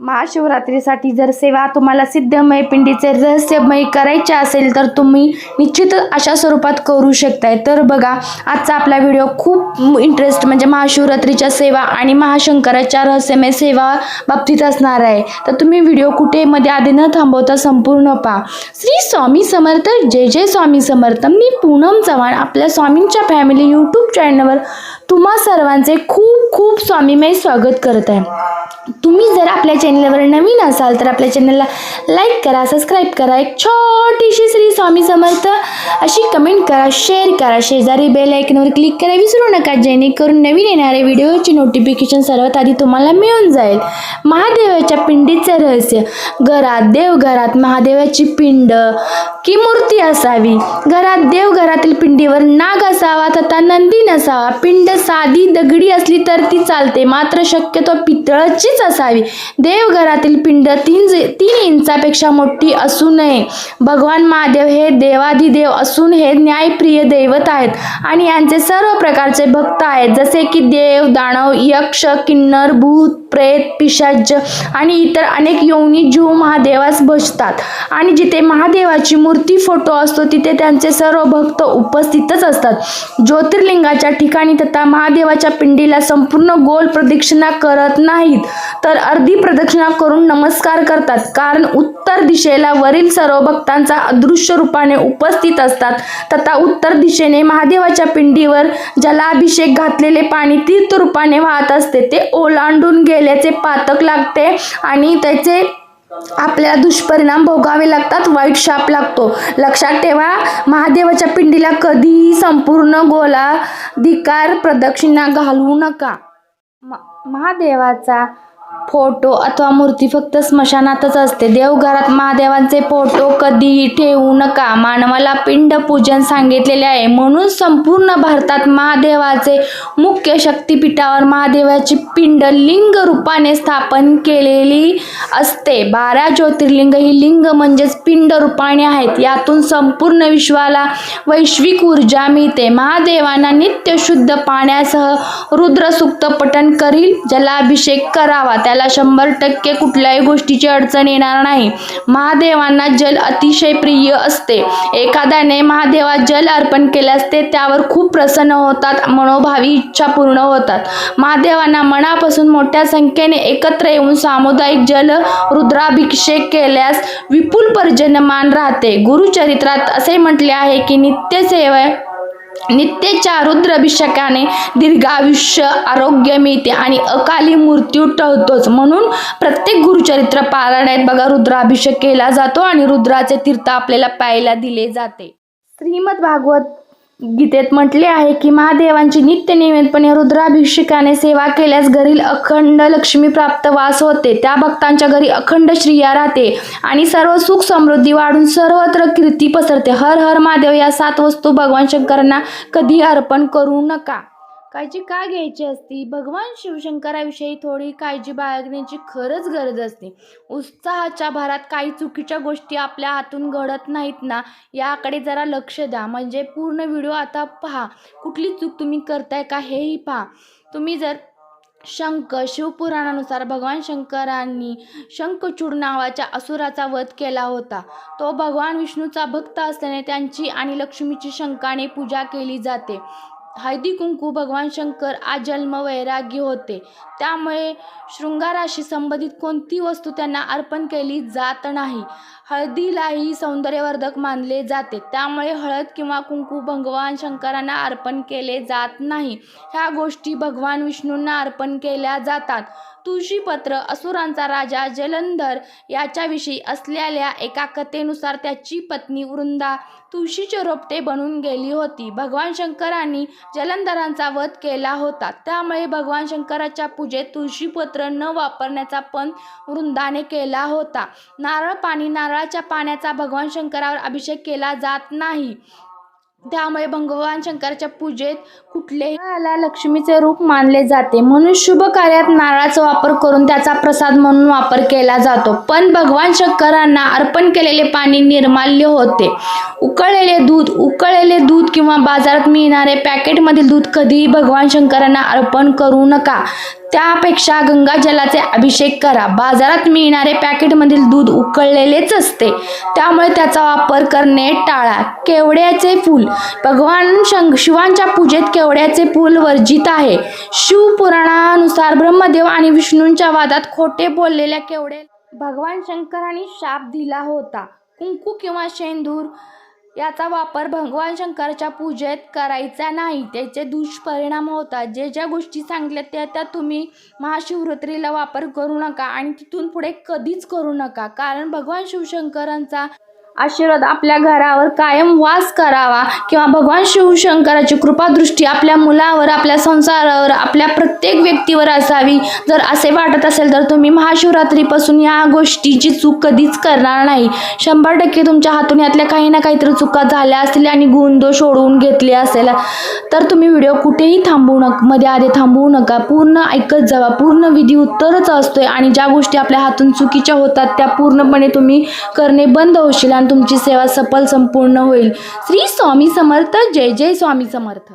महाशिवरात्रीसाठी जर सेवा तुम्हाला सिद्धमय पिंडीचे रहस्यमय करायचे असेल तर तुम्ही निश्चितच अशा स्वरूपात करू शकताय. तर बघा आजचा आपला व्हिडिओ खूप इंटरेस्ट म्हणजे महाशिवरात्रीच्या सेवा आणि महाशंकराच्या रहस्यमय सेवा बाबतीत असणार आहे. तर तुम्ही व्हिडिओ कुठे मध्ये आधी न थांबवता संपूर्ण पहा. श्री स्वामी समर्थ जय जय स्वामी समर्थ. मी पूनम चव्हाण आपल्या स्वामींच्या फॅमिली यूट्यूब चॅनलवर तुम्हा सर्वांचे खूप खूप स्वामीमय स्वागत करत आहे. तुम्ही जर आपल्या चॅनलवर नवीन असाल तर आपल्या चॅनलला लाईक करा सबस्क्राईब करा. एक छोटीशी श्री स्वामी समर्थ अशी कमेंट करा शेअर करा. शेजारी बेल आयकनवर क्लिक करा विसरू नका जेणेकरून नवीन येणारे व्हिडिओची नोटिफिकेशन सर्वात आधी तुम्हाला मिळून जाईल. महादेवाच्या पिंडीचे रहस्य. घरात देवघरात महादेवाची पिंड की मूर्ती असावी. घरात देवघरातील पिंडीवर नाग असावा तथा नंदी नसावा. पिंड साधी दगडी असली तर ती चालते. मात्र शक्यतो पितळचीच असावी. देवघरातील पिंड तीन तीन इंचापेक्षा मोठी असू नये. भगवान महादेव हे देवाधिदेव असून हे न्यायप्रिय दैवत आहेत आणि यांचे सर्व प्रकारचे भक्त आहेत. जसे की देव दानव यक्ष किन्नर भूत प्रेत पिशाच आणि इतर अनेक योनी जीव महादेवास भजतात आणि जिथे महादेवाची मूर्ती फोटो असतो तिथे त्यांचे सर्व भक्त उपस्थितच असतात. ज्योतिर्लिंगाच्या ठिकाणी तथा महादेवाच्या पिंडीला संपूर्ण गोल प्रदक्षिणा करत नाहीत तर अर्धी प्रदक्षिणा करून नमस्कार करतात. कारण उत्तर दिशेला वरील सर्व भक्तांचा अदृश्य रूपाने उपस्थित असतात. तथा उत्तर दिशेने महादेवाच्या पिंडीवर जलाभिषेक घातलेले पाणी तीर्थ रूपाने वाहत असते. ते ओलांडून केल्याचे पातक लागते आणि त्याचे आपल्याला दुष्परिणाम भोगावे लागतात वाईट शाप लागतो. लक्षात ठेवा महादेवाच्या पिंडीला कधीही संपूर्ण गोलाधिकार प्रदक्षिणा घालवू नका. म- महादेवाचा फोटो अथवा मूर्ती फक्त स्मशानातच असते. देवघरात महादेवांचे फोटो कधीही ठेवू नका. मानवाला पिंड पूजन सांगितलेले आहे. म्हणून संपूर्ण भारतात महादेवाचे मुख्य शक्तिपीठावर महादेवाची पिंड लिंग रूपाने स्थापन केलेली असते. बारा ज्योतिर्लिंग ही लिंग म्हणजेच पिंड रूपाने आहेत. यातून संपूर्ण विश्वाला वैश्विक ऊर्जा मिळते. महादेवांना नित्य शुद्ध पाण्यासह रुद्रसूक्त पठण करील. जलाभिषेक करावा. त्याला शंभर टक्के कुठल्याही गोष्टीची अडचण येणार नाही. महादेवांना जल अतिशय प्रिय असते. एखाद्याने महादेवात जल अर्पण केल्यास ते त्यावर खूप प्रसन्न होतात मनोभावी इच्छा पूर्ण होतात. महादेवांना मनापासून मोठ्या संख्येने एकत्र येऊन सामुदायिक जल रुद्राभिषेक केल्यास विपुल पर्जन्यमान राहते. गुरुचरित्रात असे म्हटले आहे की नित्यसेवा नित्यच्या रुद्राभिषेकाने दीर्घायुष्य आरोग्य मिळते आणि अकाली मृत्यू टळतोच. म्हणून प्रत्येक गुरुचरित्र पारायणात बघा रुद्राभिषेक केला जातो आणि रुद्राचे तीर्थ आपल्याला प्यायला दिले जाते. श्रीमद भागवत गीतेत म्हटले आहे की महादेवांची नित्य नियमितपणे रुद्राभिषेकाने सेवा केल्यास घरील अखंड लक्ष्मी प्राप्त वास होते. त्या भक्तांच्या घरी अखंड श्रिया राहते आणि सर्व सुख समृद्धी वाढून सर्वत्र कीर्ती पसरते. हर हर महादेव या सात वस्तू भगवान शंकरांना कधी अर्पण करू नका. काळजी का घ्यायची असती? भगवान शिवशंकराविषयी थोडी काळजी बाळगण्याची खरंच गरज असते. उत्साहाच्या भरात काही चुकीच्या गोष्टी आपल्या हातून घडत नाहीत ना? याकडे जरा लक्ष द्या. म्हणजे पूर्ण व्हिडिओ आता पहा. कुठली चूक तुम्ही करताय का हेही पहा. तुम्ही जर शंख शिवपुराणानुसार भगवान शंकरांनी शंखचूड नावाच्या असुराचा वध केला होता तो भगवान विष्णूचा भक्त असल्याने त्यांची आणि लक्ष्मीची शंकाने पूजा केली जाते. हळदी कुंकू भगवान शंकर आजन्म वैराग्य होते. त्यामुळे शृंगाराशी संबंधित कोणती वस्तू त्यांना अर्पण केली जात नाही? हळदीलाही सौंदर्यवर्धक मानले जाते. त्यामुळे हळद किंवा कुंकू भगवान शंकरांना अर्पण केले जात नाही. ह्या गोष्टी भगवान विष्णूंना अर्पण केल्या जातात. तुळशीपत्र असुरांचा राजा जलंधर याच्याविषयी असलेल्या एका कथेनुसार त्याची पत्नी वृंदा तुळशीचे रोपटे बनून गेली होती. भगवान शंकरांनी जलंधरांचा वध केला होता. त्यामुळे भगवान शंकराच्या पूजेत तुळशीपत्र न वापरण्याचा पण वृंदाने केला होता. नारळ पाणी नारळाच्या पाण्याचा भगवान शंकरावर अभिषेक केला जात नाही. त्यामुळे भगवान शंकराच्या पूजेत कुठलेही लक्ष्मीचे रूप मानले जाते. म्हणून शुभ कार्यात नारळाचा वापर करून त्याचा प्रसाद म्हणून वापर केला जातो. पण भगवान शंकरांना अर्पण केलेले पाणी निर्माल्य होते. उकळलेले दूध उकळलेले दूध किंवा बाजारात मिळणारे पॅकेटमधील दूध कधीही भगवान शंकरांना अर्पण करू नका. त्यापेक्षा गंगा जलाचे अभिषेक करा. बाजारात मिळणारे पॅकेटमधील दूध उकळलेलेच असते. त्यामुळे त्याचा वापर करणे टाळा. केवड्याचे फूल? भगवान शंग शिवांच्या पूजेत केवड्याचे फूल वर्जित आहे? शिवपुराणानुसार ब्रह्मदेव आणि विष्णूंच्या वादात खोटे बोललेल्या केवडे भगवान शंकरांनी शाप दिला होता. कुंकू किंवा शेंदूर याचा वापर भगवान शंकराच्या पूजेत करायचा नाही. त्याचे दुष्परिणाम होतात. जे ज्या गोष्टी सांगितल्या त्या त्या तुम्ही महाशिवरात्रीला वापर करू नका आणि तिथून पुढे कधीच करू नका. कारण भगवान शिवशंकरांचा आशीर्वाद आपल्या घरावर कायम वास करावा किंवा भगवान शिवशंकराची कृपादृष्टी आपल्या मुलावर आपल्या संसारावर आपल्या प्रत्येक व्यक्तीवर असावी. जर असे वाटत असेल तर तुम्ही महाशिवरात्रीपासून या गोष्टीची चूक कधीच करणार नाही. शंभर टक्के तुमच्या हातून यातल्या काही ना काहीतरी चुका झाल्या असतील आणि गुण सोडवून ओढवून घेतले असेल. तर तुम्ही व्हिडिओ कुठेही थांबवू नका मध्ये आधी थांबवू नका. पूर्ण ऐकत जावा. पूर्ण विधी उत्तरच असतोय आणि ज्या गोष्टी आपल्या हातून चुकीच्या होतात त्या पूर्णपणे तुम्ही करणे बंद होशील आणि तुमची सेवा सफल संपूर्ण होईल. श्री स्वामी समर्थ जय जय स्वामी समर्थ.